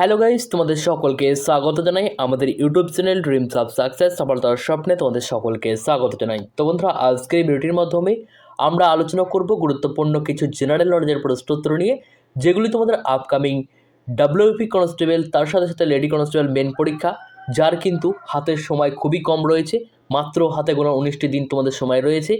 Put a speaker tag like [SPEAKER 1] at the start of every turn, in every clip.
[SPEAKER 1] Hello guys তোমাদের সকলকে স্বাগত জানাই। আমাদের YouTube channel dreams of success সফলতার স্বপ্নে তোমাদের সকলকে স্বাগত জানাই। তো বন্ধুরা আজকের ভিডিওটির মাধ্যমে আমরা আলোচনা করব গুরুত্বপূর্ণ কিছু জেনারেল নলেজের প্রশ্নোত্তর নিয়ে, যেগুলি তোমাদের আপকামিং ডাব্লিউপি কনস্টেবল তার সাথে সাথে লেডি কনস্টেবল মেন পরীক্ষা, যার কিন্তু হাতের সময় খুবই কম রয়েছে, মাত্র হাতে গোনা উনিশটি দিন তোমাদের সময় রয়েছে।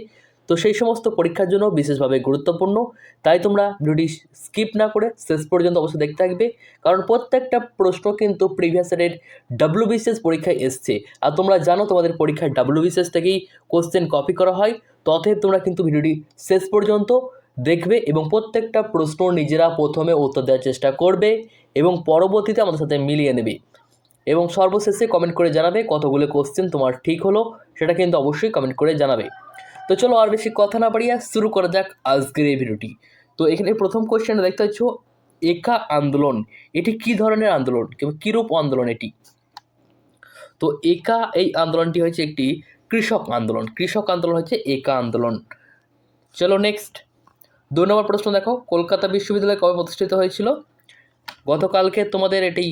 [SPEAKER 1] তো সেই সমস্ত পরীক্ষার জন্য বিশেষভাবে গুরুত্বপূর্ণ। তাই তোমরা ভিডিওটি স্কিপ না করে শেষ পর্যন্ত অবশ্যই দেখতে থাকবে। কারণ প্রত্যেকটা প্রশ্ন কিন্তু প্রিভিয়াস ইয়ারের ডাব্লিউবিসিএস পরীক্ষায় এসছে। আর তোমরা জানো তোমাদের পরীক্ষায় ডাব্লিউবিসিএস থেকেই কোশ্চেন কপি করা হয়। তথে তোমরা কিন্তু ভিডিওটি শেষ পর্যন্ত দেখবে এবং প্রত্যেকটা প্রশ্ন নিজেরা প্রথমে উত্তর দেওয়ার চেষ্টা করবে এবং পরবর্তীতে আমাদের সাথে মিলিয়ে নেবে। এবং সর্বশেষে কমেন্ট করে জানাবে কতগুলো কোশ্চেন তোমার ঠিক হলো, সেটা কিন্তু অবশ্যই কমেন্ট করে জানাবে। তো চলো আর বেশি কথা না বাড়িয়ে শুরু করা যাক আজকের এই ভিডিওটি তো এখানে প্রথম কোশ্চেনটা দেখতে পাচ্ছ, একা আন্দোলন। এটি কি ধরনের আন্দোলন কিংবা কীরূপ আন্দোলন এটি? তো একা এই আন্দোলনটি হচ্ছে একটি কৃষক আন্দোলন। কৃষক আন্দোলন হচ্ছে একা আন্দোলন। চলো নেক্সট দু নম্বর প্রশ্ন দেখো, কলকাতা বিশ্ববিদ্যালয় কবে প্রতিষ্ঠিত হয়েছিল? গতকালকে তোমাদের এটি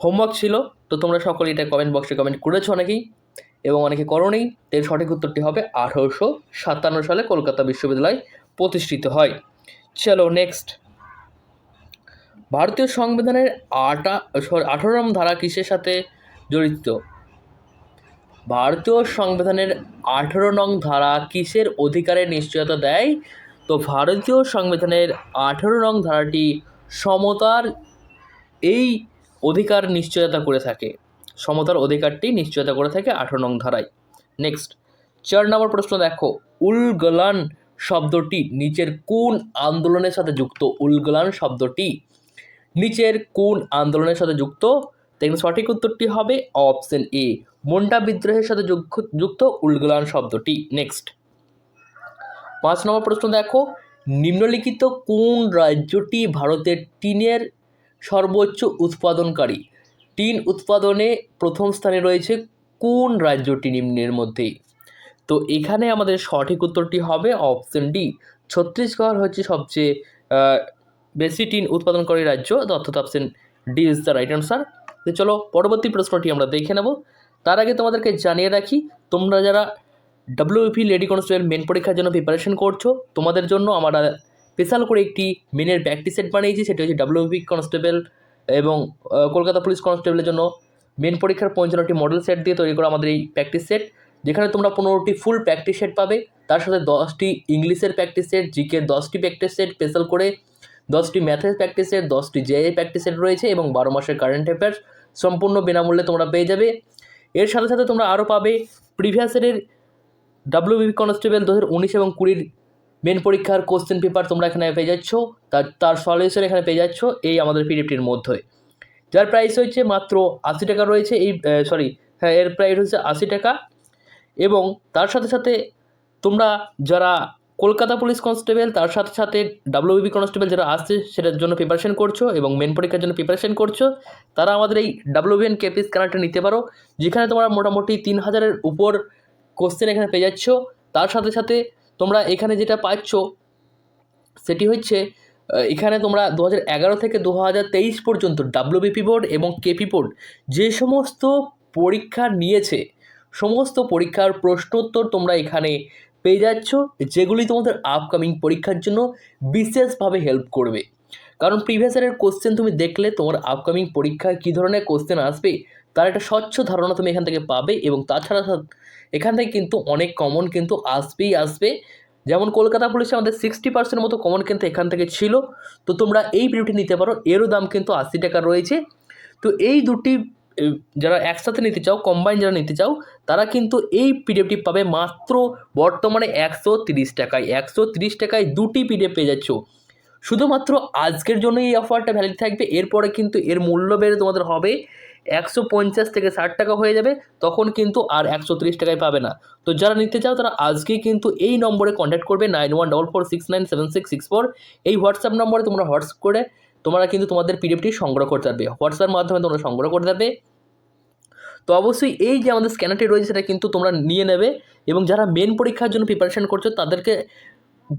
[SPEAKER 1] হোমওয়ার্ক ছিল, তো তোমরা সকলে এটা কমেন্ট বক্সে কমেন্ট করেছ অনেকেই এবং অনেকে করণেই এর সঠিক উত্তরটি হবে আঠারোশো সাতান্ন সালে কলকাতা বিশ্ববিদ্যালয় প্রতিষ্ঠিত হয়। চলো নেক্সট ভারতীয় সংবিধানের আটা আঠারো নং ধারা কিসের সাথে জড়িত? ভারতীয় সংবিধানের আঠারো নং ধারা কিসের অধিকারের নিশ্চয়তা দেয়? তো ভারতীয় সংবিধানের আঠারো নং ধারাটি সমতার এই অধিকার নিশ্চয়তা করে থাকে। সমতার অধিকারটি নিশ্চয়তা করে থাকে আঠারো নং ধারায়। নেক্সট চার নম্বর প্রশ্ন দেখো। উলগলান শব্দটি নিচের কোন আন্দোলনের সাথে যুক্ত? উলগলান শব্দটি নিচের কোন আন্দোলনের সাথে যুক্ত? দেখবেন সঠিক উত্তরটি হবে অপশন এ। মুন্ডা বিদ্রোহের সাথে যুক্ত- যুক্ত উলগলান শব্দটি। নেক্সট পাঁচ নম্বর প্রশ্ন দেখো। নিম্নলিখিত কোন রাজ্যটি ভারতের টিনের সর্বোচ্চ উৎপাদনকারী? টিন উৎপাদনে প্রথম স্থানে রয়েছে কোন রাজ্যটি নিম্নের মধ্যে? তো এখানে আমাদের সঠিক উত্তরটি হবে অপশন ডি ছত্তিশগড় হচ্ছে সবচেয়ে বেশি টিন উৎপাদনকারী রাজ্য। অর্থাৎ option D is the right answer তো চলো পরবর্তী প্রশ্নটি আমরা দেখে নেব। তার আগে তোমাদেরকে জানিয়ে রাখি, তোমরা যারা ডাব্লিউপি লেডি কনস্টেবল মেন পরীক্ষার জন্য প্রিপারেশন করছ, তোমাদের জন্য আমরা স্পেশাল করে একটি মেনের প্র্যাকটিস সেট বানিয়েছি, সেটি হচ্ছে ডাব্লিউপি কনস্টেবল এবং কলকাতা পুলিশ কনস্টেবলের জন্য মেন পরীক্ষার পঞ্চান্নটি মডেল সেট দিয়ে তৈরি করা আমাদের এই প্র্যাকটিস সেট যেখানে তোমরা পনেরোটি ফুল প্র্যাকটিস সেট পাবে। তার সাথে দশটি ইংলিশের প্র্যাকটিস সেট জিকে দশটি প্র্যাকটিস সেট স্পেশাল করে দশটি ম্যাথের প্র্যাকটিস সেট দশটি জেএ প্র্যাকটিস সেট রয়েছে এবং বারো মাসের কারেন্ট অ্যাফেয়ার্স সম্পূর্ণ বিনামূল্যে তোমরা পেয়ে যাবে। এর সাথে সাথে তোমরা আরও পাবে প্রিভিয়াস ইয়ারের ডাব্লিউবি কনস্টেবল দু হাজার উনিশ এবং কুড়ির মেন পরীক্ষার কোশ্চেন পেপার তোমরা এখানে পেয়ে যাচ্ছ। তার তার সলিউশন এখানে পেয়ে যাচ্ছ এই আমাদের পিডিএফটির মধ্যে। যার প্রাইস হচ্ছে মাত্র আশি টাকা রয়েছে এই সরি হ্যাঁ এর প্রাইস হচ্ছে আশি টাকা। এবং তার সাথে সাথে তোমরা যারা কলকাতা পুলিশ কনস্টেবল তার সাথে সাথে ডাব্লিউবি কনস্টেবল যারা আসছে, সেটার জন্য প্রিপারেশন করছ এবং মেন পরীক্ষার জন্য প্রিপারেশন করছ, তারা আমাদের এই ডাব্লিউবিএন কেপি স্ক্যানারটা নিতে পারো, যেখানে তোমরা মোটামুটি তিন হাজারের উপর কোশ্চেন এখানে পেয়ে যাচ্ছ। তার সাথে সাথে তোমরা এখানে যেটা পাচ্ছ, সেটি হচ্ছে এখানে তোমরা দু এগারো থেকে দু তেইশ পর্যন্ত ডাব্লিউবিপি বোর্ড এবং কেপি বোর্ড যে সমস্ত পরীক্ষা নিয়েছে, সমস্ত পরীক্ষার প্রশ্নোত্তর তোমরা এখানে পেয়ে যাচ্ছ, যেগুলি তোমাদের আপকামিং পরীক্ষার জন্য বিশেষভাবে হেল্প করবে। কারণ প্রিভিয়াস ইয়ারের কোশ্চেন তুমি দেখলে, তোমার আপকামিং পরীক্ষায় কী ধরনের কোশ্চেন আসবে, তার একটা স্বচ্ছ ধারণা তুমি এখান থেকে পাবে এবং তাছাড়া এখান থেকে কিন্তু অনেক কমন কিন্তু আসবেই আসবে। যেমন কলকাতা পুলিশে আমাদের সিক্সটি পার্সেন্ট মতো কমন কিন্তু এখান থেকে ছিল। তো তোমরা এই ভিডিওটি নিতে পারো, এরও দাম কিন্তু আশি টাকা রয়েছে। তো এই দুটি যারা একসাথে নিতে চাও কম্বাইন যারা নিতে চাও, তারা কিন্তু এই পিডিএফটি পাবে মাত্র বর্তমানে একশো তিরিশ টাকায়। একশো তিরিশ টাকায় দুটি পিডিএফ পেয়ে যাচ্ছ। শুধুমাত্র আজকের জন্য এই অফারটা ভ্যালিড থাকবে, এরপরে কিন্তু এর মূল্য বেড়ে তোমাদের হবে একশো পঞ্চাশ থেকে ষাট টাকা হয়ে যাবে, তখন কিন্তু আর একশো তিরিশ টাকায় পাবে না। তো যারা নিতে চাও, তারা আজকেই কিন্তু এই নম্বরে কন্ট্যাক্ট করবে nine one double four six nine seven six six four এই হোয়াটসঅ্যাপ নম্বরে তোমরা হোয়াটসঅ্যাপ করে তোমরা কিন্তু তোমাদের পিডিএফটি সংগ্রহ করতে পারবে হোয়াটসঅ্যাপের মাধ্যমে তোমরা সংগ্রহ করতে পারবে তো অবশ্যই এই যে আমাদের স্ক্যানারটি রয়েছে, সেটা কিন্তু তোমরা নিয়ে নেবে এবং যারা মেন পরীক্ষার জন্য প্রিপারেশন করছ, তাদেরকে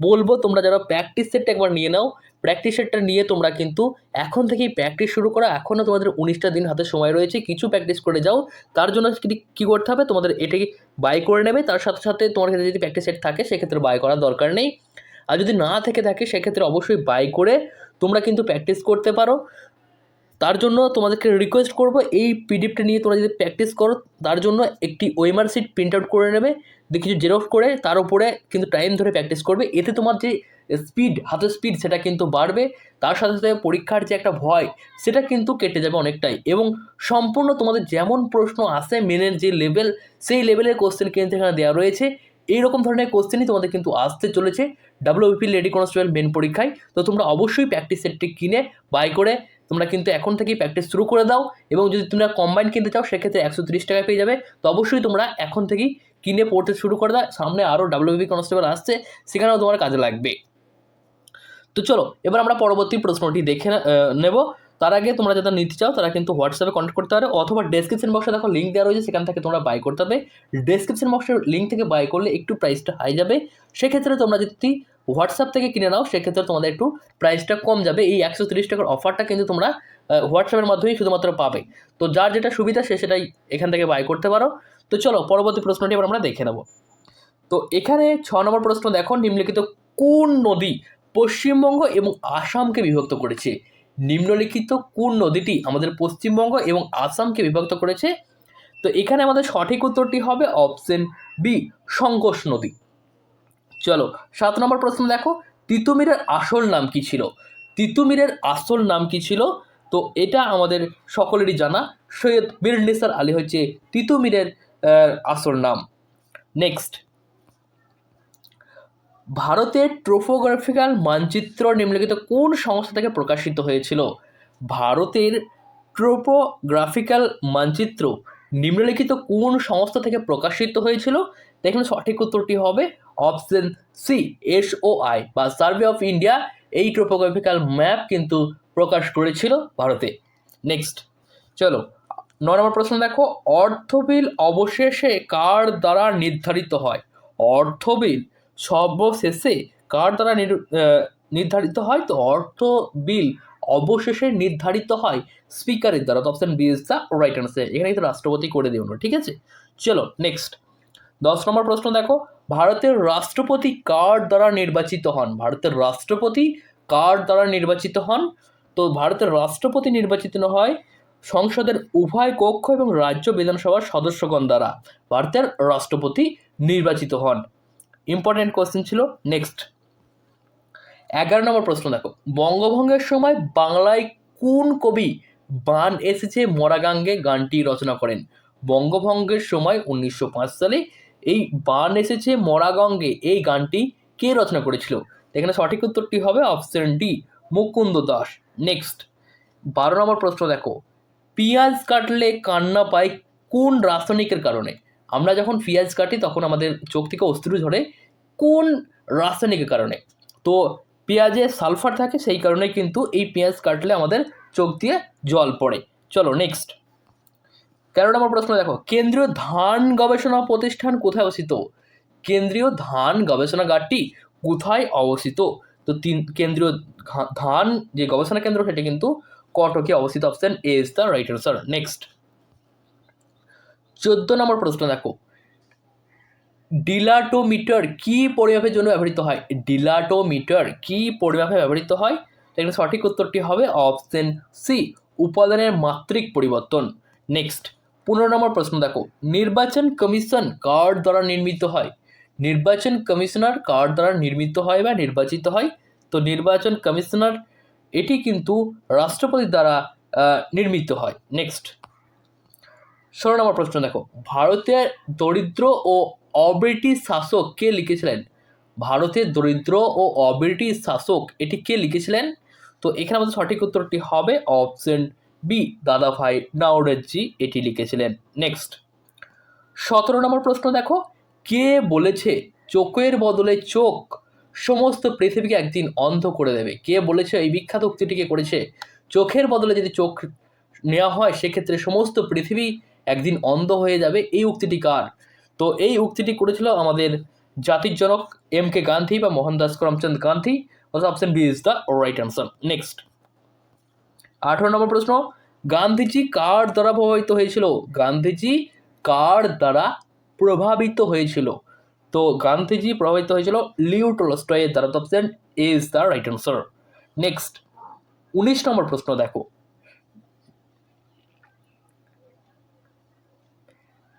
[SPEAKER 1] বলব তোমরা যারা প্র্যাকটিস সেটটা একবার নিয়ে নাও। প্র্যাকটিস সেটটা নিয়ে তোমরা কিন্তু এখন থেকেই প্র্যাকটিস শুরু করো। এখনও তোমাদের উনিশটা দিন হাতে সময় রয়েছে, কিছু প্র্যাকটিস করে যাও। তার জন্য কি- করতে হবে? তোমাদের এটাকে বাই করে নেবে। তার সাথে সাথে তোমার কাছে যদি প্র্যাকটিস সেট থাকে, সেক্ষেত্রে বাই করার দরকার নেই। আর যদি না থেকে থাকে, সেক্ষেত্রে অবশ্যই বাই করে তোমরা কিন্তু প্র্যাকটিস করতে পারো। তার জন্য তোমাদেরকে রিকোয়েস্ট করব, এই পিডিএফটা নিয়ে তোমরা যদি প্র্যাকটিস করো, তার জন্য একটি ওয়েমার সিট প্রিন্ট আউট করে নেবে, দিয়ে কিছু জেরক্স করে, তার উপরে কিন্তু টাইম ধরে প্র্যাকটিস করবে। এতে তোমার যে স্পিড হাতের স্পিড সেটা কিন্তু বাড়বে। তার সাথে সাথে পরীক্ষার যে একটা ভয়, সেটা কিন্তু কেটে যাবে অনেকটাই। এবং সম্পূর্ণ তোমাদের যেমন প্রশ্ন আসে মেনের যে লেভেল সেই লেভেলের কোশ্চেন কিন্তু এখানে দেওয়া রয়েছে। এইরকম ধরনের কোশ্চেনই তোমাদের কিন্তু আসতে চলেছে। ডাব্লিউপি লেডি কনস্টেবল মেন পরীক্ষায়। তো তোমরা অবশ্যই প্র্যাকটিস সেটটি কিনে বাই করে তোমরা কিন্তু এখন থেকেই প্র্যাকটিস শুরু করে দাও এবং যদি তোমরা কম্বাইন কিনতে চাও, সেক্ষেত্রে একশো তিরিশ টাকায় পেয়ে যাবে। তো অবশ্যই তোমরা এখন থেকেই কিনে পড়তে শুরু করে দাও। সামনে আরও ডাব্লিউবি কনস্টেবল আসছে, সেখানেও তোমার কাজে লাগবে। তো চলো, এবার আমরা পরবর্তী প্রশ্নটি দেখে নেব। তার আগে তোমরা যারা নিতে চাও, তারা কিন্তু হোয়াটসঅ্যাপে কন্ট্যাক্ট করতে পারো, অথবা ডেসক্রিপশন বক্সে দেখো লিঙ্ক দেওয়া রয়েছে, সেখান থেকে তোমরা বাই করতে হবে ডেসক্রিপশন বক্সের লিঙ্ক থেকে বাই করলে একটু প্রাইসটা হাই যাবে। সেক্ষেত্রে তোমরা যদি হোয়াটসঅ্যাপ থেকে কিনে নাও, সেক্ষেত্রে তোমাদের একটু প্রাইসটা কম যাবে। এই একশো তিরিশ টাকার অফারটা কিন্তু তোমরা হোয়াটসঅ্যাপের মাধ্যমেই শুধুমাত্র পাবে। তো যার যেটা সুবিধা, সে সেটাই এখান থেকে বাই করতে পারো। তো চলো, পরবর্তী প্রশ্নটি এবার আমরা দেখে নেব। তো এখানে ছ নম্বর প্রশ্ন, দেখো, নিম্নলিখিত কোন নদী পশ্চিমবঙ্গ এবং আসামকে বিভক্ত করেছে? নিম্নলিখিত কোন নদীটি আমাদের পশ্চিমবঙ্গ এবং আসামকে বিভক্ত করেছে? তো এখানে আমাদের সঠিক উত্তরটি হবে অপশন বি সংকোষ নদী। চলো, সাত নম্বর প্রশ্ন দেখো, তিতুমিরের আসল নাম কি ছিল? তিতুমিরের আসল নাম কি ছিল? তো এটা আমাদের সকলেরই জানা, সৈয়দ বীর নিসার আলী হচ্ছে তিতুমিরের আসল নাম। নেক্সট ভারতের ট্রোফোগ্রাফিক্যাল মানচিত্র নিম্নলিখিত কোন সংস্থা থেকে প্রকাশিত হয়েছিল? ভারতের ট্রোপোগ্রাফিক্যাল মানচিত্র নিম্নলিখিত কোন সংস্থা থেকে প্রকাশিত হয়েছিল? দেখুন সঠিক উত্তরটি হবে option C, S O I বা সার্ভে অফ ইন্ডিয়া এই ট্রোপোগ্রাফিক্যাল ম্যাপ কিন্তু প্রকাশ করেছিল ভারতে। নেক্সট, চলো ন নম্বর প্রশ্ন দেখো অর্থবিল অবশেষে কার দ্বারা নির্ধারিত হয়? অর্থবিল সর্বশেষে কার দ্বারা নির- নির্ধারিত হয়? তো অর্থ বিল অবশেষে নির্ধারিত হয় স্পিকারের দ্বারা option B is the right answer এখানে কিন্তু রাষ্ট্রপতি করে দিও না ঠিক আছে? চলো, নেক্সট দশ নম্বর প্রশ্ন দেখো, ভারতের রাষ্ট্রপতি কার দ্বারা নির্বাচিত হন? ভারতের রাষ্ট্রপতি কার দ্বারা নির্বাচিত হন? তো ভারতের রাষ্ট্রপতি নির্বাচিত হয় সংসদের উভয় কক্ষ এবং রাজ্য বিধানসভার সদস্যগণ দ্বারা ভারতের রাষ্ট্রপতি নির্বাচিত হন। ইম্পর্টেন্ট কোশ্চেন ছিল। নেক্সট এগারো নম্বর প্রশ্ন দেখো, বঙ্গভঙ্গের সময় বাংলায় কোন কবি বান এসেছে মরাগাঙ্গে গানটি রচনা করেন? বঙ্গভঙ্গের সময় উনিশশো পাঁচ সালে এই বান এসেছে মরাগঙ্গে। এই গানটি কে রচনা করেছিল? এখানে সঠিক উত্তরটি হবে option D, Mukunda Das. Next বারো নম্বর প্রশ্ন দেখো। পেঁয়াজ কাটলে কান্না পাই কোন রাসায়নিকের কারণে? আমরা যখন পেঁয়াজ কাটি, তখন আমাদের চোখ থেকে অস্ত্রু ঝরে কোন রাসায়নিকের কারণে? তো পেঁয়াজে সালফার থাকে, সেই কারণে কিন্তু এই পেঁয়াজ কাটলে আমাদের চোখ দিয়ে জল পড়ে। চলো নেক্সট তেরো নম্বর প্রশ্ন? দেখো, কেন্দ্রীয় ধান গবেষণা প্রতিষ্ঠান কোথায় অবস্থিত? কেন্দ্রীয় ধান গবেষণাগারটি কোথায় অবস্থিত? তো তিন, কেন্দ্রীয় ধান যে গবেষণা কেন্দ্র, সেটি কিন্তু কটকে অবস্থিত। Option A is the right answer next চোদ্দ নম্বর প্রশ্ন দেখো। ডিলাটোমিটার কি পরিমাপের জন্য ব্যবহৃত হয়? ডিলাটোমিটার কি পরিমাপে ব্যবহৃত হয়? এখানে সঠিক উত্তরটি হবে অপশন সি উপাদানের মাত্রিক পরিবর্তন। নেক্সট পনেরো নম্বর প্রশ্ন দেখো, নির্বাচন কমিশন কার দ্বারা নির্মিত হয়? নির্বাচন কমিশনার কার দ্বারা নির্মিত হয় বা নির্বাচিত হয়? তো নির্বাচন কমিশনার, এটি কিন্তু রাষ্ট্রপতির দ্বারা নির্মিত হয়। নেক্সট ষোলো নম্বর প্রশ্ন দেখো, ভারতের দরিদ্র ও অব্রিটিশ শাসক কে লিখেছিলেন? ভারতের দরিদ্র ও অব্রিটিশ শাসক এটি কে লিখেছিলেন? তো এখানে আমাদের সঠিক উত্তরটি হবে অপশন বি দাদাভাই নাওরেজি এটি লিখেছিলেন। নেক্সট সতেরো নম্বর প্রশ্ন দেখো। কে বলেছে চোখের বদলে চোখ সমস্ত পৃথিবীকে একদিন অন্ধ করে দেবে? কে বলেছে এই বিখ্যাত উক্তিটিকে করেছে? চোখের বদলে যদি চোখ নেওয়া হয়, সেক্ষেত্রে সমস্ত পৃথিবী একদিন অন্ধ হয়ে যাবে। এই উক্তিটি কার? তো এই উক্তিটি করেছিল আমাদের জাতির জনক এম কে গান্ধী বা Mohandas Karamchand Gandhi. Option B is the right answer next আঠারো নম্বর প্রশ্ন, গান্ধীজি কার দ্বারা প্রভাবিত হয়েছিল? গান্ধীজি কার দ্বারা প্রভাবিত হয়েছিল? তো গান্ধীজি প্রভাবিত হয়েছিল লিউ টলস্টয়ের দ্বারা, তো option is the right answer next উনিশ নম্বর প্রশ্ন দেখো।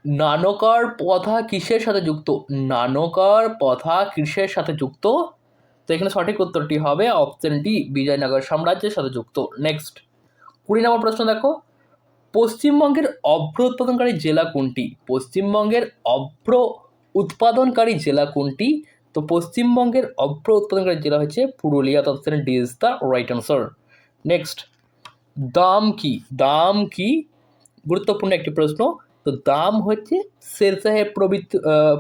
[SPEAKER 1] নানকার পথা কিসের সাথে যুক্ত? নানকার পথা কিসের সাথে যুক্ত? তো এখানে সঠিক উত্তরটি হবে অপশন ডি বিজয়নগর সাম্রাজ্যের সাথে যুক্ত। নেক্সট কুড়ি নম্বর প্রশ্ন দেখো। পশ্চিমবঙ্গের অভ্র উৎপাদনকারী জেলা কোনটি? পশ্চিমবঙ্গের অভ্র উৎপাদনকারী জেলা কোনটি? তো পশ্চিমবঙ্গের অভ্র উৎপাদনকারী জেলা হচ্ছে পুরুলিয়া। তো option D is the right answer next দাম কি? দাম কি? গুরুত্বপূর্ণ একটি প্রশ্ন। তো দাম হচ্ছে শেরশাহে প্রবৃত্ত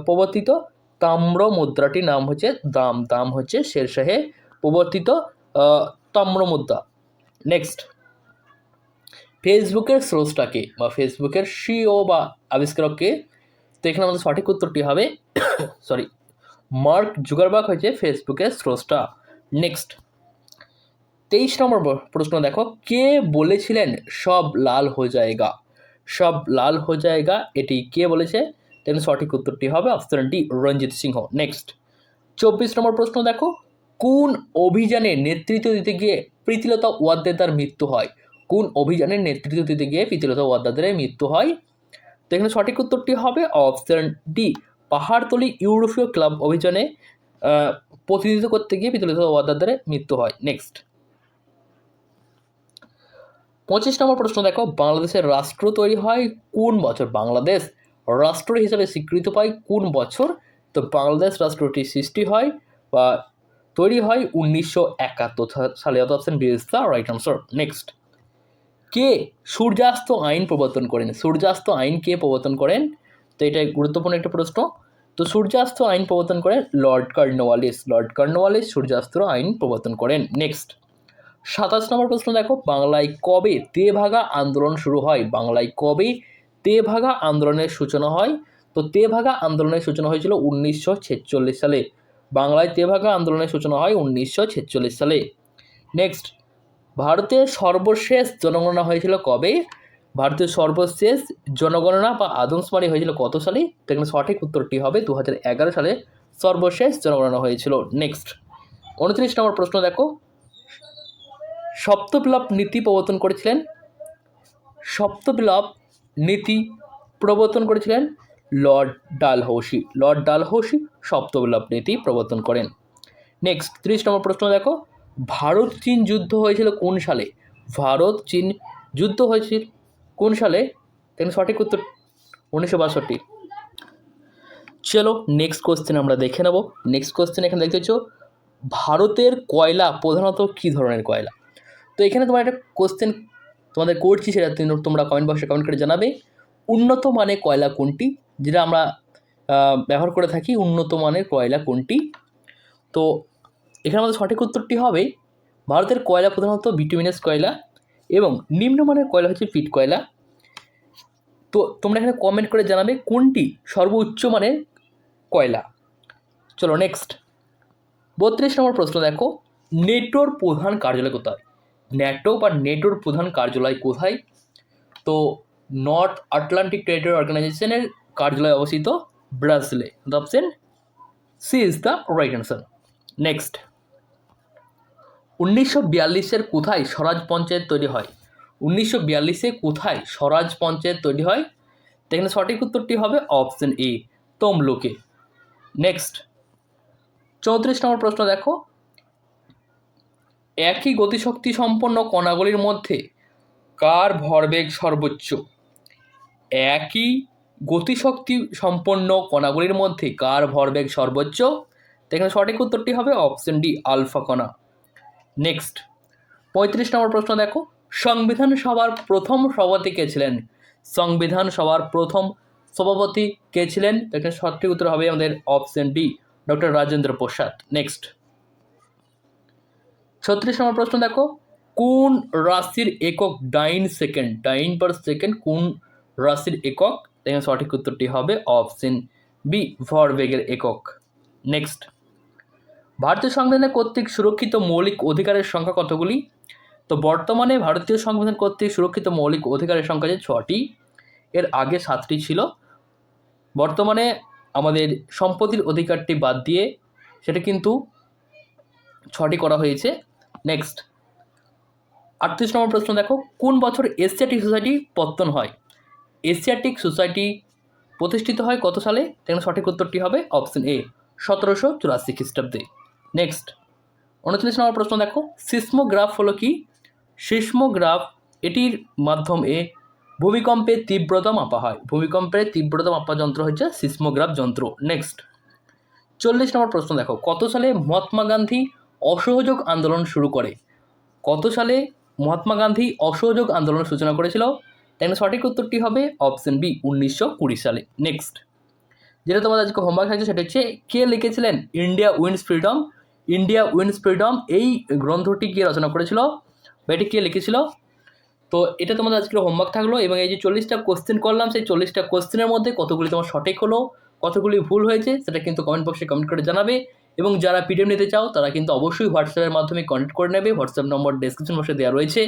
[SPEAKER 1] প্রবর্তিত তাম্র মুদ্রাটির নাম হচ্ছে দাম। দাম হচ্ছে শেরশাহে প্রবর্তিত তাম্র মুদ্রা। নেক্সট ফেসবুকের স্রষ্টাকে বা ফেসবুকের সিও বা আবিষ্কারককে, তো এখানে আমাদের সঠিক উত্তরটি হবে সরি মার্ক জুগারবার্গ হয়েছে ফেসবুকের স্রষ্টা। নেক্সট তেইশ নম্বর প্রশ্ন দেখো, কে বলেছিলেন সব লাল হয়ে যায়গা? সব লাল হয়ে যায়গা, এটি কে বলেছে? তেমনি সঠিক উত্তরটি হবে option D Ranjit Singh. Next চব্বিশ নম্বর প্রশ্ন দেখো, কোন অভিযানে নেতৃত্ব দিতে গিয়ে প্রীতিলতা ওয়াদ্দেদার মৃত্যু হয়? কোন অভিযানের নেতৃত্ব দিতে গিয়ে প্রীতিলতা ওয়াদ্দেদারের মৃত্যু হয়? তো এখানে সঠিক উত্তরটি হবে অপশন ডি পাহাড়তলি ইউরোপীয় ক্লাব অভিযানে প্রতিনিধিত্ব করতে গিয়ে প্রীতিলতা ওয়াদ্দেদারের মৃত্যু হয়। নেক্সট পঁচিশ নম্বর প্রশ্ন দেখো, বাংলাদেশের রাষ্ট্র তৈরি হয় কোন বছর? বাংলাদেশ রাষ্ট্র হিসাবে স্বীকৃত পায় কোন বছর? তো বাংলাদেশ রাষ্ট্রটি সৃষ্টি হয় বা তৈরি হয় উনিশশো একাত্তর সালে অত option B the right answer next কে? সূর্যাস্ত আইন প্রবর্তন করেন। সূর্যাস্ত আইন কে প্রবর্তন করেন? তো এটা গুরুত্বপূর্ণ একটা প্রশ্ন। তো সূর্যাস্ত আইন প্রবর্তন করেন লর্ড কর্নওয়ালিস। লর্ড কর্নওয়ালিস সূর্যাস্ত আইন প্রবর্তন করেন। নেক্সট। সাতাশ নম্বর প্রশ্ন দেখো, বাংলায় কবে তেভাগা আন্দোলন শুরু হয়? বাংলায় কবে তেভাগা আন্দোলনের সূচনা হয়? তো তেভাগা আন্দোলনের সূচনা হয়েছিল উনিশশো ছেচল্লিশ সালে। বাংলায় তেভাগা আন্দোলনের সূচনা হয় উনিশশো ছেচল্লিশ সালে। নেক্সট। ভারতের সর্বশেষ জনগণনা হয়েছিল কবে? ভারতের সর্বশেষ জনগণনা বা আদমশুমারি হয়েছিল কত সালে? তো এখানে সঠিক উত্তরটি হবে দু সালে সর্বশেষ জনগণনা হয়েছিল। নেক্সট উনত্রিশ নম্বর প্রশ্ন দেখো। সপ্তবিপ্লব নীতি প্রবর্তন করেছিলেন। সপ্তবিপ্লব নীতি প্রবর্তন করেছিলেন লর্ড ডালহৌসি। লর্ড ডালহৌসি সপ্তবিপ্লব নীতি প্রবর্তন করেন। নেক্সট ত্রিশ নম্বর প্রশ্ন দেখো। ভারত চীন যুদ্ধ হয়েছিল কোন সালে? ভারত চীন যুদ্ধ হয়েছিল কোন সালে? তেমনি সঠিক উত্তর উনিশশো বাষট্টি। চলো নেক্সট কোশ্চেন আমরা দেখে নেব। নেক্সট কোশ্চেন এখানে দেখতে পাচ্ছ, ভারতের কয়লা প্রধানত কী ধরনের কয়লা? তো এখানে তোমার একটা কোশ্চেন তোমাদের করছি, সেটা তুমি- তোমরা কমেন্ট বক্সে কমেন্ট করে জানাবে। উন্নত মানের কয়লা কোনটি? যেটা আমরা ব্যবহার করে থাকি, উন্নত মানের কয়লা কোনটি? তো এখানে আমাদের সঠিক উত্তরটি হবে ভারতের কয়লা প্রধানত বিটুমিনাস কয়লা এবং নিম্নমানের কয়লা হচ্ছে পিট কয়লা। তো তোমরা এখানে কমেন্ট করে জানাবে কোনটি সর্বোচ্চ মানের কয়লা। চলো নেক্সট বত্রিশ নম্বর প্রশ্ন দেখো, নেটোর প্রধান কার্যালয় কোথায়? ন্যাটো বা নেটোর প্রধান কার্যালয় কোথায়? তো নর্থ আটলান্টিক টেরিটরি অর্গানাইজেশনের কার্যালয় অবস্থিত ব্রাজিলে। Option C is the right answer next উনিশশো বিয়াল্লিশের কোথায় স্বরাজ পঞ্চায়েত তৈরি হয়? উনিশশো বিয়াল্লিশে কোথায় স্বরাজ পঞ্চায়েত তৈরি হয়? এখানে সঠিক উত্তরটি হবে অপশন এ, তমলুকে। নেক্সট। চৌত্রিশ নম্বর প্রশ্ন দেখো। একই গতিশক্তি সম্পন্ন কণাগুলির মধ্যে কার ভরবেগ সর্বোচ্চ? একই গতিশক্তি সম্পন্ন কণাগুলির মধ্যে কার ভরবেগ সর্বোচ্চ? এখানে সঠিক উত্তরটি হবে অপশন ডি, আলফা কণা। নেক্সট পঁয়ত্রিশ নম্বর প্রশ্ন দেখো। সংবিধান সভার প্রথম সভাপতি কে ছিলেন? সংবিধান সভার প্রথম সভাপতি কে ছিলেন? এখানে সঠিক উত্তর হবে আমাদের option D doctor Rajendra Prasad. Next ছত্রিশ নম্বর প্রশ্ন দেখো। কোন রাশির একক ডাইন সেকেন্ড? ডাইন পার সেকেন্ড কোন রাশির একক? এখানে সঠিক উত্তরটি হবে অপশন বি ভরবেগের একক। নেক্সট ভারতীয় সংবিধান কর্তৃক সুরক্ষিত মৌলিক অধিকারের সংখ্যা কতগুলি? তো বর্তমানে ভারতীয় সংবিধান কর্তৃক সুরক্ষিত মৌলিক অধিকারের সংখ্যা যে ছটি, এর আগে সাতটি ছিল। বর্তমানে আমাদের সম্পত্তির অধিকারটি বাদ দিয়ে সেটা কিন্তু ছটি করা হয়েছে। নেক্সট আটত্রিশ নম্বর প্রশ্ন দেখো, কোন বছর এশিয়াটিক সোসাইটি পত্তন হয়? এশিয়াটিক সোসাইটি প্রতিষ্ঠিত হয় কত সালে? সেখানে সঠিক উত্তরটি হবে অপশন এ, সতেরোশো চুরাশি খ্রিস্টাব্দে। নেক্সট উনচল্লিশ নম্বর প্রশ্ন দেখো। সিসমোগ্রাফ হলো কি? সিসমোগ্রাফ এটির মাধ্যমে ভূমিকম্পের তীব্রতা মাপা হয়। ভূমিকম্পের তীব্রতা মাপা যন্ত্র হচ্ছে সিসমোগ্রাফ যন্ত্র। নেক্সট চল্লিশ নম্বর প্রশ্ন দেখো। কত সালে মহাত্মা গান্ধী অসহযোগ আন্দোলন শুরু করে? কত সালে মহাত্মা গান্ধী অসহযোগ আন্দোলনের সূচনা করেছিল? তাই সঠিক উত্তরটি হবে অপশন বি, উনিশশো কুড়ি সালে। নেক্সট যেটা তোমাদের আজকে হোমওয়ার্ক আছে সেটা হচ্ছে কে লিখেছিলেন? India wins freedom India wins freedom এই গ্রন্থটি কে রচনা করেছিল? বা এটি কে লিখেছিল? তো এটা তোমাদের আজকের হোমওয়ার্ক থাকল এবং এই যে চল্লিশটা কোশ্চেন করলাম, সেই চল্লিশটা কোশ্চেনের মধ্যে কতগুলি তোমার সঠিক হলো, কতগুলি ভুল হয়েছে, সেটা কিন্তু কমেন্ট বক্সে কমেন্ট করে জানাবে এবং যারা পিডিএফ নিতে চাও, তারা কিন্তু অবশ্যই হোয়াটসঅ্যাপের মাধ্যমে কন্ট্যাক্ট করে নেবে হোয়াটসঅ্যাপ নম্বর ডেসক্রিপশন বক্সে দেওয়া রয়েছে,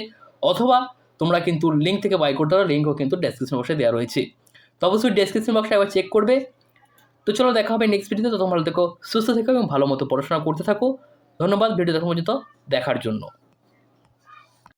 [SPEAKER 1] অথবা তোমরা কিন্তু লিঙ্ক থেকে বাই করতে পারো লিঙ্কও কিন্তু ডেসক্রিপশন বক্সে দেওয়া রয়েছে। তো অবশ্যই ডেসক্রিপশন বক্সে একবার চেক করবে। তো চলো দেখা হবে নেক্সট ভিডিওতে তো। তোমরা দেখো, সুস্থ থেকো এবং ভালো মতো পড়াশোনা করতে থাকো। ধন্যবাদ ভিডিও দেখা পর্যন্ত দেখার জন্য।